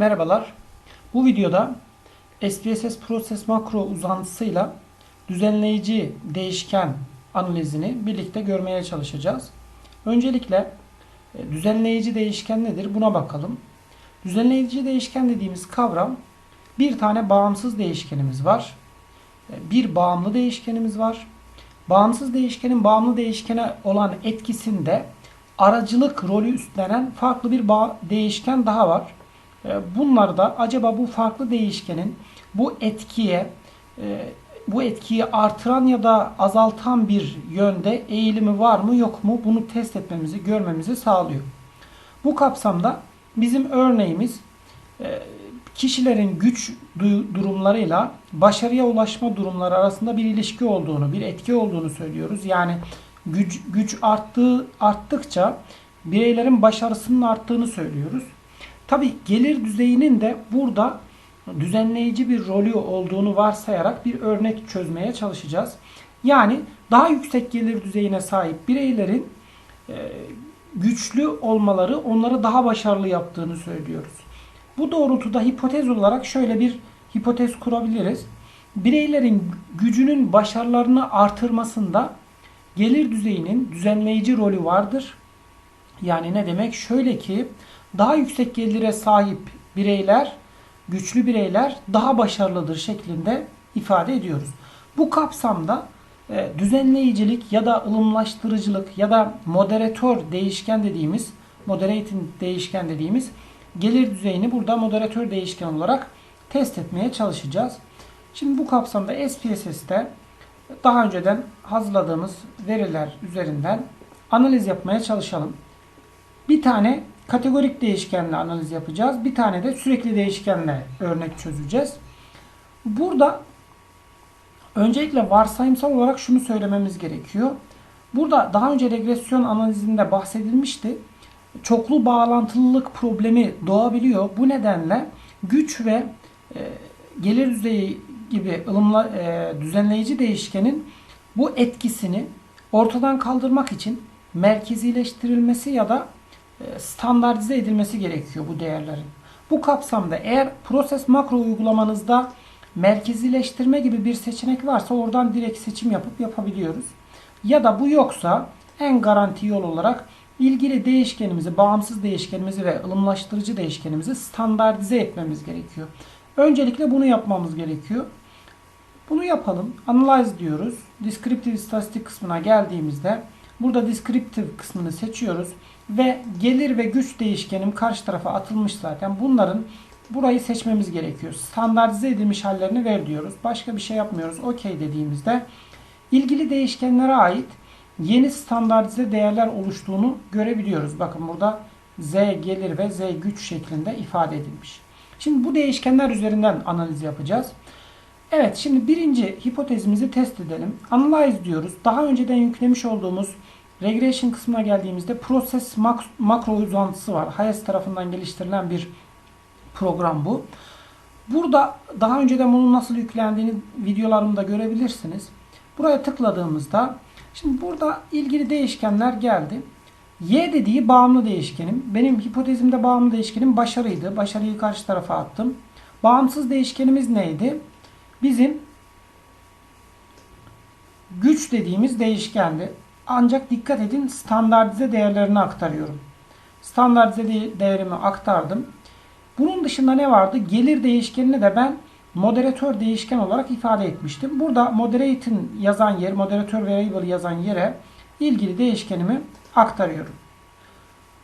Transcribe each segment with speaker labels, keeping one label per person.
Speaker 1: Merhabalar. Bu videoda SPSS Process Makro uzantısıyla düzenleyici değişken analizini birlikte görmeye çalışacağız. Öncelikle e, düzenleyici değişken nedir buna bakalım. Düzenleyici değişken dediğimiz kavram bir tane bağımsız değişkenimiz var. E, Bir bağımlı değişkenimiz var. Bağımsız değişkenin bağımlı değişkene olan etkisinde aracılık rolü üstlenen farklı bir değişken daha var. E, Bunlarda acaba bu farklı değişkenin bu etkiye e, bu etkiyi artıran ya da azaltan bir yönde eğilimi var mı yok mu bunu test etmemizi görmemizi sağlıyor. Bu kapsamda bizim örneğimiz e, kişilerin güç du- durumlarıyla başarıya ulaşma durumları arasında bir ilişki olduğunu, bir etki olduğunu söylüyoruz. Yani güç, güç arttığı arttıkça bireylerin başarısının arttığını söylüyoruz. Tabi gelir düzeyinin de burada düzenleyici bir rolü olduğunu varsayarak bir örnek çözmeye çalışacağız. Yani daha yüksek gelir düzeyine sahip bireylerin e, güçlü olmaları onları daha başarılı yaptığını söylüyoruz. Bu doğrultuda hipotez olarak şöyle bir hipotez kurabiliriz. Bireylerin gücünün başarılarını artırmasında gelir düzeyinin düzenleyici rolü vardır. Yani ne demek? Şöyle ki daha yüksek gelire sahip bireyler, güçlü bireyler daha başarılıdır şeklinde ifade ediyoruz. Bu kapsamda e, düzenleyicilik ya da ılımlaştırıcılık ya da moderatör değişken dediğimiz, moderating değişken dediğimiz gelir düzeyini burada moderatör değişken olarak test etmeye çalışacağız. Şimdi bu kapsamda SPSS'te daha önceden hazırladığımız veriler üzerinden analiz yapmaya çalışalım. Bir tane kategorik değişkenle analiz yapacağız. Bir tane de sürekli değişkenle örnek çözeceğiz. Burada öncelikle varsayımsal olarak şunu söylememiz gerekiyor. Burada daha önce regresyon analizinde bahsedilmişti. Çoklu bağlantılılık problemi doğabiliyor. Bu nedenle güç ve e, gelir düzeyi gibi ılımla, e, düzenleyici değişkenin bu etkisini ortadan kaldırmak için merkezileştirilmesi ya da standartize edilmesi gerekiyor bu değerlerin. Bu kapsamda eğer proses makro uygulamanızda merkezileştirme gibi bir seçenek varsa oradan direkt seçim yapıp yapabiliyoruz. Ya da bu yoksa en garanti yol olarak ilgili değişkenimizi, bağımsız değişkenimizi ve ılımlaştırıcı değişkenimizi standartize etmemiz gerekiyor. Öncelikle bunu yapmamız gerekiyor. Bunu yapalım. Analyze diyoruz. Descriptive istatistik kısmına geldiğimizde burada descriptive kısmını seçiyoruz ve gelir ve güç değişkenim karşı tarafa atılmış zaten. Bunların burayı seçmemiz gerekiyor. Standartize edilmiş hallerini ver diyoruz. Başka bir şey yapmıyoruz. OK dediğimizde ilgili değişkenlere ait yeni standartize değerler oluştuğunu görebiliyoruz. Bakın burada Z gelir ve Z güç şeklinde ifade edilmiş. Şimdi bu değişkenler üzerinden analiz yapacağız. Evet şimdi birinci hipotezimizi test edelim. Analyze diyoruz. Daha önceden yüklemiş olduğumuz regression kısmına geldiğimizde Process mak- makro uzantısı var. Hayes tarafından geliştirilen bir program bu. Burada daha önceden bunun nasıl yüklendiğini videolarımda görebilirsiniz. Buraya tıkladığımızda şimdi burada ilgili değişkenler geldi. Y dediği bağımlı değişkenim. Benim hipotezimde bağımlı değişkenim başarıydı. Başarıyı karşı tarafa attım. Bağımsız değişkenimiz neydi? Bizim güç dediğimiz değişkendi. Ancak dikkat edin standartize değerlerini aktarıyorum. Standartize de- değerimi aktardım. Bunun dışında ne vardı? Gelir değişkenini de ben moderatör değişken olarak ifade etmiştim. Burada moderate'in yazan yer, moderatör variable yazan yere ilgili değişkenimi aktarıyorum.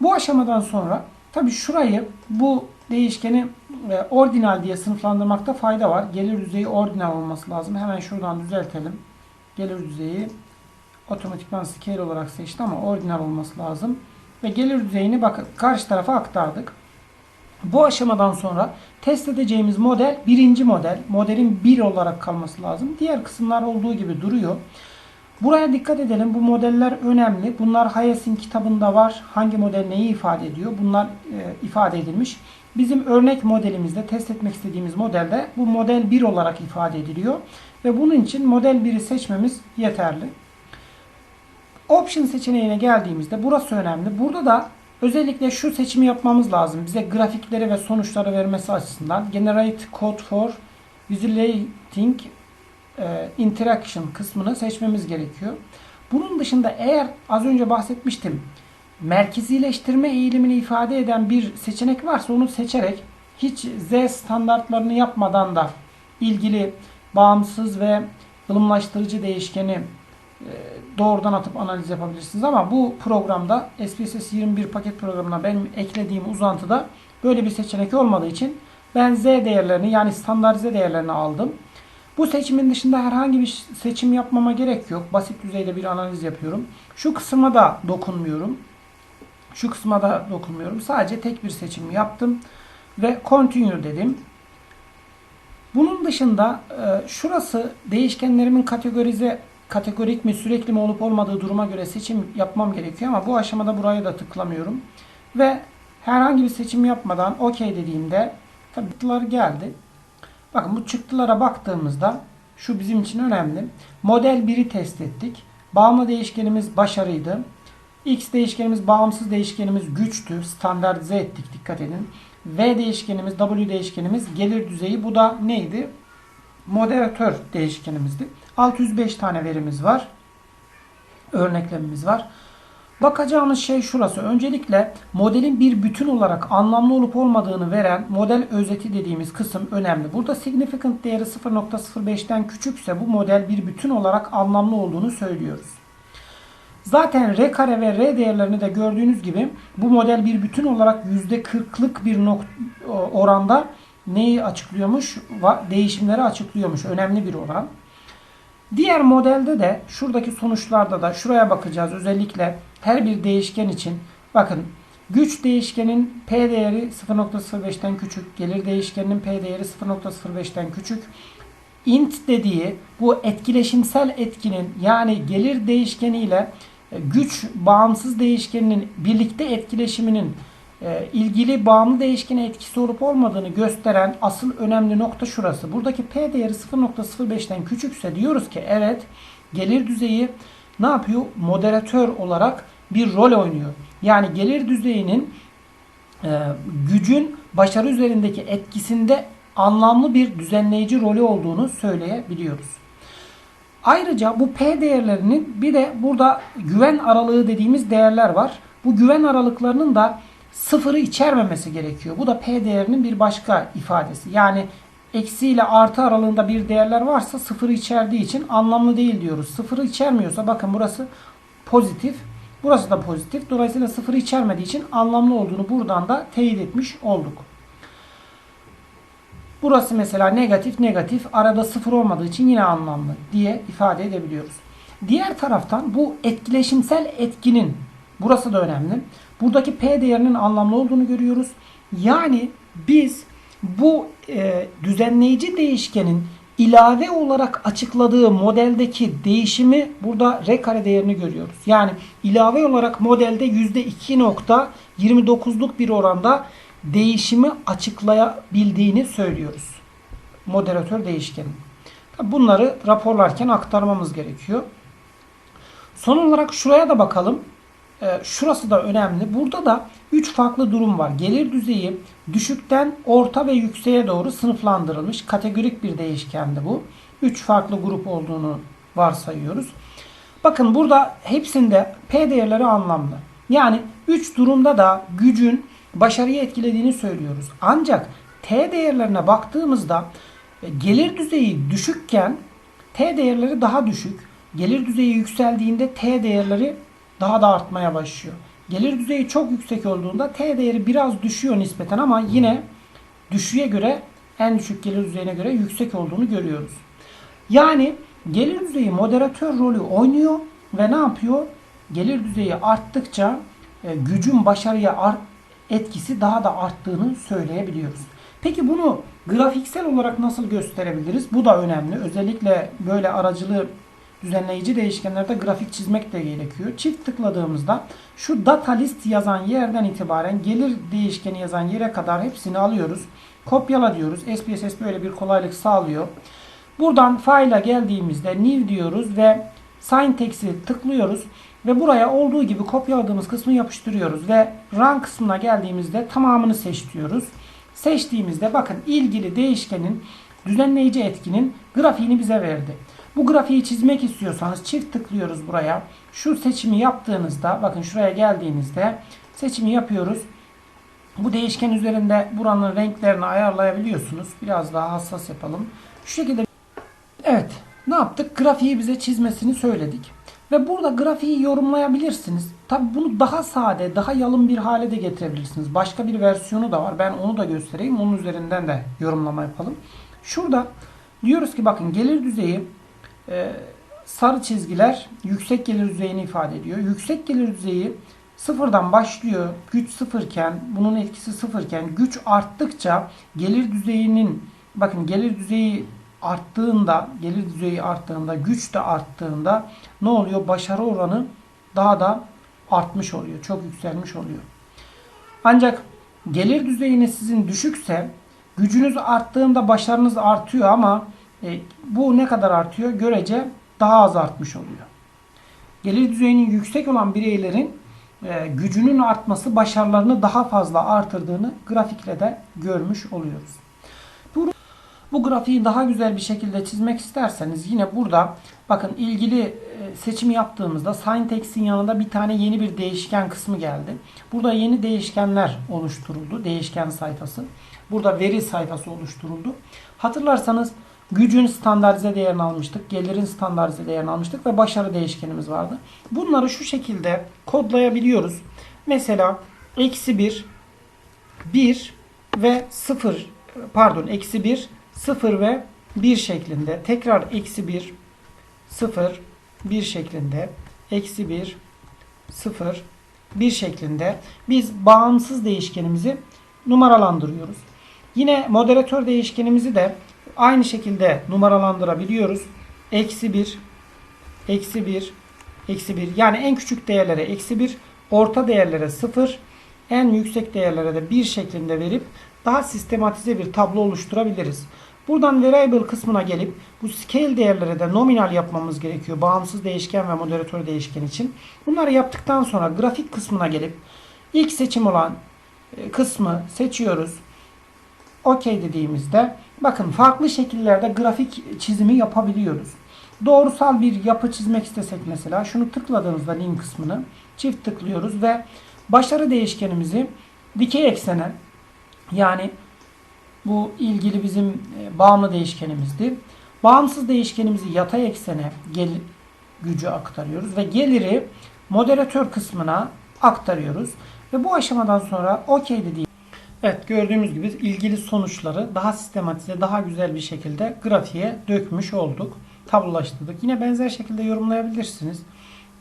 Speaker 1: Bu aşamadan sonra tabi şurayı bu değişkeni e, ordinal diye sınıflandırmakta fayda var. Gelir düzeyi ordinal olması lazım. Hemen şuradan düzeltelim. Gelir düzeyi otomatikman scale olarak seçti ama ordinal olması lazım. Ve gelir düzeyini bakın karşı tarafa aktardık. Bu aşamadan sonra test edeceğimiz model birinci model. Modelin 1 olarak kalması lazım. Diğer kısımlar olduğu gibi duruyor. Buraya dikkat edelim. Bu modeller önemli. Bunlar Hayes'in kitabında var. Hangi model neyi ifade ediyor? Bunlar e, ifade edilmiş. Bizim örnek modelimizde, test etmek istediğimiz modelde bu model 1 olarak ifade ediliyor. Ve bunun için model 1'i seçmemiz yeterli. Option seçeneğine geldiğimizde burası önemli. Burada da Özellikle şu seçimi yapmamız lazım. Bize grafikleri ve sonuçları vermesi açısından Generate Code for Visualizing e, Interaction kısmını seçmemiz gerekiyor. Bunun dışında eğer az önce bahsetmiştim merkezileştirme eğilimini ifade eden bir seçenek varsa onu seçerek hiç Z standartlarını yapmadan da ilgili bağımsız ve ılımlaştırıcı değişkeni e, doğrudan atıp analiz yapabilirsiniz. Ama bu programda SPSS 21 paket programına benim eklediğim uzantıda böyle bir seçenek olmadığı için ben Z değerlerini yani standartize değerlerini aldım. Bu seçimin dışında herhangi bir seçim yapmama gerek yok. Basit düzeyde bir analiz yapıyorum. Şu kısma da dokunmuyorum. Şu kısma da dokunmuyorum. Sadece tek bir seçim yaptım ve continue dedim. Bunun dışında e, şurası değişkenlerimin kategorize kategorik mi sürekli mi olup olmadığı duruma göre seçim yapmam gerekiyor ama bu aşamada burayı da tıklamıyorum. Ve herhangi bir seçim yapmadan OK dediğimde tabi çıktılar geldi. Bakın bu çıktılara baktığımızda şu bizim için önemli. Model 1'i test ettik. Bağımlı değişkenimiz başarıydı. X değişkenimiz bağımsız değişkenimiz güçtü. Standartize ettik dikkat edin. V değişkenimiz W değişkenimiz gelir düzeyi bu da neydi? Moderatör değişkenimizdi. 605 tane verimiz var. Örneklemimiz var. Bakacağımız şey şurası. Öncelikle modelin bir bütün olarak anlamlı olup olmadığını veren model özeti dediğimiz kısım önemli. Burada significant değeri 0.05'ten küçükse bu model bir bütün olarak anlamlı olduğunu söylüyoruz. Zaten R kare ve R değerlerini de gördüğünüz gibi bu model bir bütün olarak %40'lık bir oranda neyi açıklıyormuş? Değişimleri açıklıyormuş. Önemli bir oran. Diğer modelde de şuradaki sonuçlarda da şuraya bakacağız. Özellikle her bir değişken için bakın güç değişkenin P değeri 0.05'ten küçük, gelir değişkeninin P değeri 0.05'ten küçük. int dediği bu etkileşimsel etkinin yani gelir değişkeni ile güç bağımsız değişkeninin birlikte etkileşiminin e, ilgili bağımlı değişkene etkisi olup olmadığını gösteren asıl önemli nokta şurası. Buradaki P değeri 0.05'ten küçükse diyoruz ki evet gelir düzeyi ne yapıyor? Moderatör olarak bir rol oynuyor. Yani gelir düzeyinin e, gücün başarı üzerindeki etkisinde anlamlı bir düzenleyici rolü olduğunu söyleyebiliyoruz. Ayrıca bu P değerlerinin bir de burada güven aralığı dediğimiz değerler var. Bu güven aralıklarının da sıfırı içermemesi gerekiyor. Bu da P değerinin bir başka ifadesi. Yani eksi ile artı aralığında bir değerler varsa sıfırı içerdiği için anlamlı değil diyoruz. Sıfırı içermiyorsa bakın burası pozitif. Burası da pozitif. Dolayısıyla sıfırı içermediği için anlamlı olduğunu buradan da teyit etmiş olduk. Burası mesela negatif negatif arada sıfır olmadığı için yine anlamlı diye ifade edebiliyoruz. Diğer taraftan bu etkileşimsel etkinin burası da önemli. Buradaki P değerinin anlamlı olduğunu görüyoruz. Yani biz bu e, düzenleyici değişkenin ilave olarak açıkladığı modeldeki değişimi burada R kare değerini görüyoruz. Yani ilave olarak modelde %2.29'luk bir oranda değişimi açıklayabildiğini söylüyoruz. Moderatör değişkeni. Bunları raporlarken aktarmamız gerekiyor. Son olarak şuraya da bakalım. Ee, şurası da önemli. Burada da 3 farklı durum var. Gelir düzeyi düşükten orta ve yükseğe doğru sınıflandırılmış. Kategorik bir değişkendi bu. 3 farklı grup olduğunu varsayıyoruz. Bakın burada hepsinde P değerleri anlamlı. Yani 3 durumda da gücün başarıyı etkilediğini söylüyoruz. Ancak T değerlerine baktığımızda e, gelir düzeyi düşükken T değerleri daha düşük. Gelir düzeyi yükseldiğinde T değerleri daha da artmaya başlıyor. Gelir düzeyi çok yüksek olduğunda T değeri biraz düşüyor nispeten ama yine düşüğe göre en düşük gelir düzeyine göre yüksek olduğunu görüyoruz. Yani gelir düzeyi moderatör rolü oynuyor ve ne yapıyor? Gelir düzeyi arttıkça e, gücün başarıya etkisi daha da arttığını söyleyebiliyoruz. Peki bunu grafiksel olarak nasıl gösterebiliriz? Bu da önemli. Özellikle böyle aracılı düzenleyici değişkenlerde grafik çizmek de gerekiyor. Çift tıkladığımızda şu data list yazan yerden itibaren gelir değişkeni yazan yere kadar hepsini alıyoruz. Kopyala diyoruz. SPSS böyle bir kolaylık sağlıyor. Buradan file'a geldiğimizde new diyoruz ve syntax'i tıklıyoruz. Ve buraya olduğu gibi kopyaladığımız kısmı yapıştırıyoruz. Ve run kısmına geldiğimizde tamamını seç diyoruz. Seçtiğimizde bakın ilgili değişkenin düzenleyici etkinin grafiğini bize verdi. Bu grafiği çizmek istiyorsanız çift tıklıyoruz buraya. Şu seçimi yaptığınızda bakın şuraya geldiğinizde seçimi yapıyoruz. Bu değişken üzerinde buranın renklerini ayarlayabiliyorsunuz. Biraz daha hassas yapalım. Şu şekilde Evet. Ne yaptık? Grafiği bize çizmesini söyledik. Ve burada grafiği yorumlayabilirsiniz. Tabi bunu daha sade, daha yalın bir hale de getirebilirsiniz. Başka bir versiyonu da var. Ben onu da göstereyim. Onun üzerinden de yorumlama yapalım. Şurada diyoruz ki bakın gelir düzeyi e, sarı çizgiler yüksek gelir düzeyini ifade ediyor. Yüksek gelir düzeyi sıfırdan başlıyor. Güç sıfırken, bunun etkisi sıfırken güç arttıkça gelir düzeyinin bakın gelir düzeyi arttığında, gelir düzeyi arttığında, güç de arttığında ne oluyor? Başarı oranı daha da artmış oluyor. Çok yükselmiş oluyor. Ancak gelir düzeyiniz sizin düşükse gücünüz arttığında başarınız artıyor ama e, bu ne kadar artıyor? Görece daha az artmış oluyor. Gelir düzeyinin yüksek olan bireylerin e, gücünün artması başarılarını daha fazla artırdığını grafikle de görmüş oluyoruz. Bu, grafiği daha güzel bir şekilde çizmek isterseniz yine burada bakın ilgili e, seçimi yaptığımızda Syntex'in yanında bir tane yeni bir değişken kısmı geldi. Burada yeni değişkenler oluşturuldu. Değişken sayfası. Burada veri sayfası oluşturuldu. Hatırlarsanız gücün standartize değerini almıştık. Gelirin standartize değerini almıştık ve başarı değişkenimiz vardı. Bunları şu şekilde kodlayabiliyoruz. Mesela eksi 1, 1 ve 0 pardon eksi 1, 0 ve 1 şeklinde. Tekrar eksi 1, 0, 1 şeklinde. Eksi 1, 0, 1 şeklinde biz bağımsız değişkenimizi numaralandırıyoruz. Yine moderatör değişkenimizi de aynı şekilde numaralandırabiliyoruz. Eksi 1, eksi 1, eksi 1. Yani en küçük değerlere eksi 1, orta değerlere 0, en yüksek değerlere de 1 şeklinde verip daha sistematize bir tablo oluşturabiliriz. Buradan variable kısmına gelip bu scale değerlere de nominal yapmamız gerekiyor. Bağımsız değişken ve moderatör değişken için. Bunları yaptıktan sonra grafik kısmına gelip ilk seçim olan e, kısmı seçiyoruz. OK dediğimizde bakın farklı şekillerde grafik çizimi yapabiliyoruz. Doğrusal bir yapı çizmek istesek mesela şunu tıkladığımızda link kısmını çift tıklıyoruz ve başarı değişkenimizi dikey eksene yani bu ilgili bizim e, bağımlı değişkenimizdi. Bağımsız değişkenimizi yatay eksene gel gücü aktarıyoruz ve geliri moderatör kısmına aktarıyoruz. Ve bu aşamadan sonra OK dediğim Evet gördüğümüz gibi ilgili sonuçları daha sistematize, daha güzel bir şekilde grafiğe dökmüş olduk. Tablolaştırdık. Yine benzer şekilde yorumlayabilirsiniz.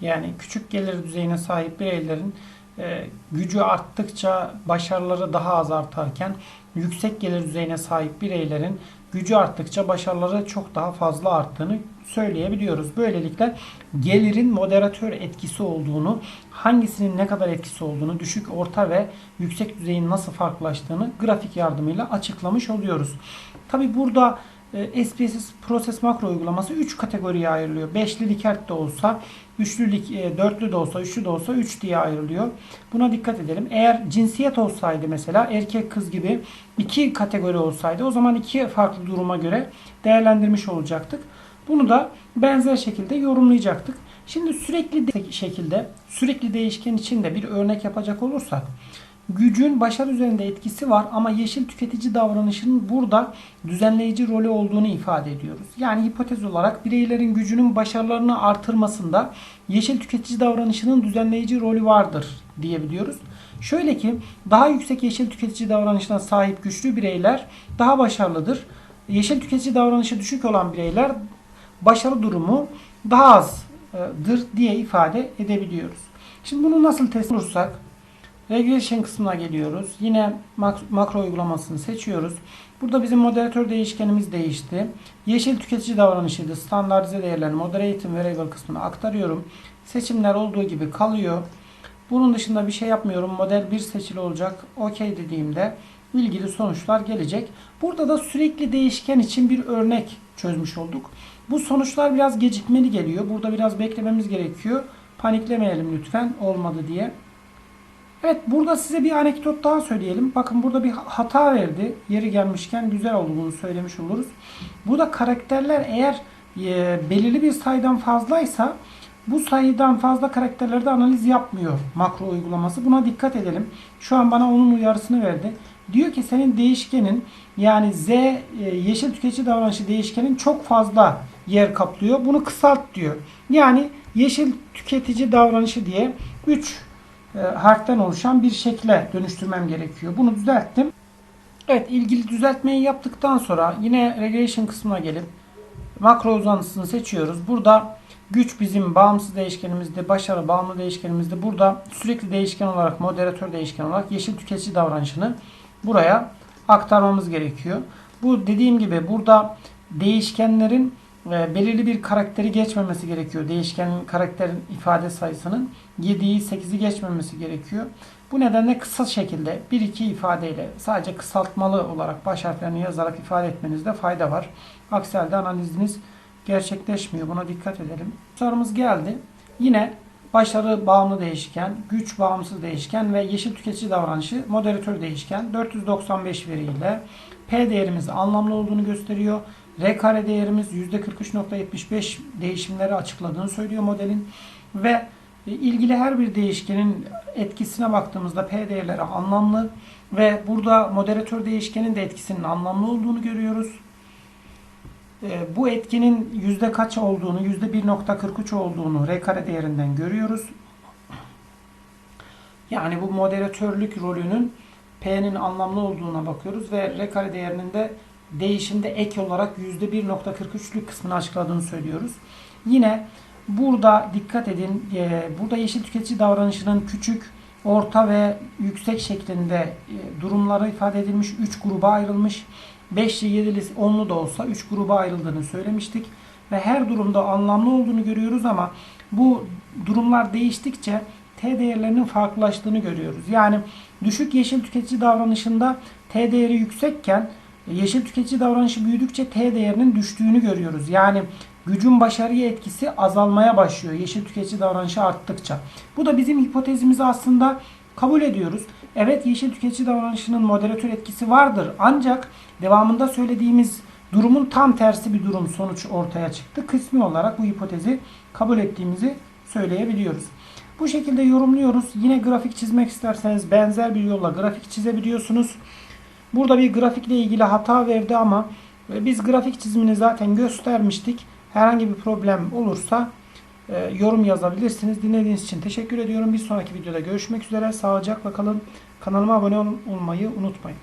Speaker 1: Yani küçük gelir düzeyine sahip bireylerin e, gücü arttıkça başarıları daha az artarken yüksek gelir düzeyine sahip bireylerin gücü arttıkça başarıları çok daha fazla arttığını söyleyebiliyoruz. Böylelikle gelirin moderatör etkisi olduğunu, hangisinin ne kadar etkisi olduğunu, düşük, orta ve yüksek düzeyin nasıl farklılaştığını grafik yardımıyla açıklamış oluyoruz. Tabi burada SPSS proses makro uygulaması 3 kategoriye ayrılıyor. 5'li Likert de olsa, 3'lü, 4'lü de olsa, 3'lü de olsa 3 diye ayrılıyor. Buna dikkat edelim. Eğer cinsiyet olsaydı mesela erkek kız gibi iki kategori olsaydı o zaman iki farklı duruma göre değerlendirmiş olacaktık. Bunu da benzer şekilde yorumlayacaktık. Şimdi sürekli de şekilde sürekli değişken için de bir örnek yapacak olursak gücün başarı üzerinde etkisi var ama yeşil tüketici davranışının burada düzenleyici rolü olduğunu ifade ediyoruz. Yani hipotez olarak bireylerin gücünün başarılarını artırmasında yeşil tüketici davranışının düzenleyici rolü vardır diyebiliyoruz. Şöyle ki daha yüksek yeşil tüketici davranışına sahip güçlü bireyler daha başarılıdır. Yeşil tüketici davranışı düşük olan bireyler başarı durumu daha azdır diye ifade edebiliyoruz. Şimdi bunu nasıl test olursak Regression kısmına geliyoruz. Yine makro uygulamasını seçiyoruz. Burada bizim moderatör değişkenimiz değişti. Yeşil tüketici davranışıydı. Standartize değerlerini moderating variable kısmına aktarıyorum. Seçimler olduğu gibi kalıyor. Bunun dışında bir şey yapmıyorum. Model 1 seçili olacak. OK dediğimde ilgili sonuçlar gelecek. Burada da sürekli değişken için bir örnek çözmüş olduk. Bu sonuçlar biraz gecikmeli geliyor. Burada biraz beklememiz gerekiyor. Paniklemeyelim lütfen olmadı diye. Evet burada size bir anekdot daha söyleyelim. Bakın burada bir hata verdi. Yeri gelmişken güzel olduğunu söylemiş oluruz. Burada karakterler eğer e, belirli bir sayıdan fazlaysa bu sayıdan fazla karakterlerde analiz yapmıyor makro uygulaması. Buna dikkat edelim. Şu an bana onun uyarısını verdi. Diyor ki senin değişkenin yani Z e, yeşil tüketici davranışı değişkenin çok fazla yer kaplıyor. Bunu kısalt diyor. Yani yeşil tüketici davranışı diye 3 e, harften oluşan bir şekle dönüştürmem gerekiyor. Bunu düzelttim. Evet ilgili düzeltmeyi yaptıktan sonra yine regression kısmına gelip makro uzantısını seçiyoruz. Burada güç bizim bağımsız değişkenimizde, başarı bağımlı değişkenimizde. Burada sürekli değişken olarak, moderatör değişken olarak yeşil tüketici davranışını buraya aktarmamız gerekiyor. Bu dediğim gibi burada değişkenlerin e, belirli bir karakteri geçmemesi gerekiyor. Değişkenin karakterin ifade sayısının 7'yi 8'i geçmemesi gerekiyor. Bu nedenle kısa şekilde 1-2 ifadeyle sadece kısaltmalı olarak baş harflerini yazarak ifade etmenizde fayda var. Aksi halde analiziniz gerçekleşmiyor. Buna dikkat edelim. Sorumuz geldi. Yine başarı bağımlı değişken, güç bağımsız değişken ve yeşil tüketici davranışı moderatör değişken 495 veriyle P değerimiz anlamlı olduğunu gösteriyor. R kare değerimiz %43.75 değişimleri açıkladığını söylüyor modelin. Ve ilgili her bir değişkenin etkisine baktığımızda P değerleri anlamlı ve burada moderatör değişkenin de etkisinin anlamlı olduğunu görüyoruz. E, Bu etkinin yüzde kaç olduğunu, yüzde 1.43 olduğunu R kare değerinden görüyoruz. Yani bu moderatörlük rolünün P'nin anlamlı olduğuna bakıyoruz ve R kare değerinin de değişimde ek olarak %1.43'lük kısmını açıkladığını söylüyoruz. Yine burada dikkat edin, e, burada yeşil tüketici davranışının küçük, orta ve yüksek şeklinde e, durumları ifade edilmiş. 3 gruba ayrılmış. 5'li, 7'li, 10'lu da olsa 3 gruba ayrıldığını söylemiştik. Ve her durumda anlamlı olduğunu görüyoruz ama bu durumlar değiştikçe T değerlerinin farklılaştığını görüyoruz. Yani düşük yeşil tüketici davranışında T değeri yüksekken yeşil tüketici davranışı büyüdükçe T değerinin düştüğünü görüyoruz. Yani gücün başarıya etkisi azalmaya başlıyor yeşil tüketici davranışı arttıkça. Bu da bizim hipotezimizi aslında kabul ediyoruz. Evet yeşil tüketici davranışının moderatör etkisi vardır. Ancak devamında söylediğimiz durumun tam tersi bir durum sonuç ortaya çıktı. Kısmi olarak bu hipotezi kabul ettiğimizi söyleyebiliyoruz. Bu şekilde yorumluyoruz. Yine grafik çizmek isterseniz benzer bir yolla grafik çizebiliyorsunuz. Burada bir grafikle ilgili hata verdi ama e, biz grafik çizimini zaten göstermiştik. Herhangi bir problem olursa e, yorum yazabilirsiniz. Dinlediğiniz için teşekkür ediyorum. Bir sonraki videoda görüşmek üzere. Sağlıcakla kalın. Kanalıma abone olmayı unutmayın.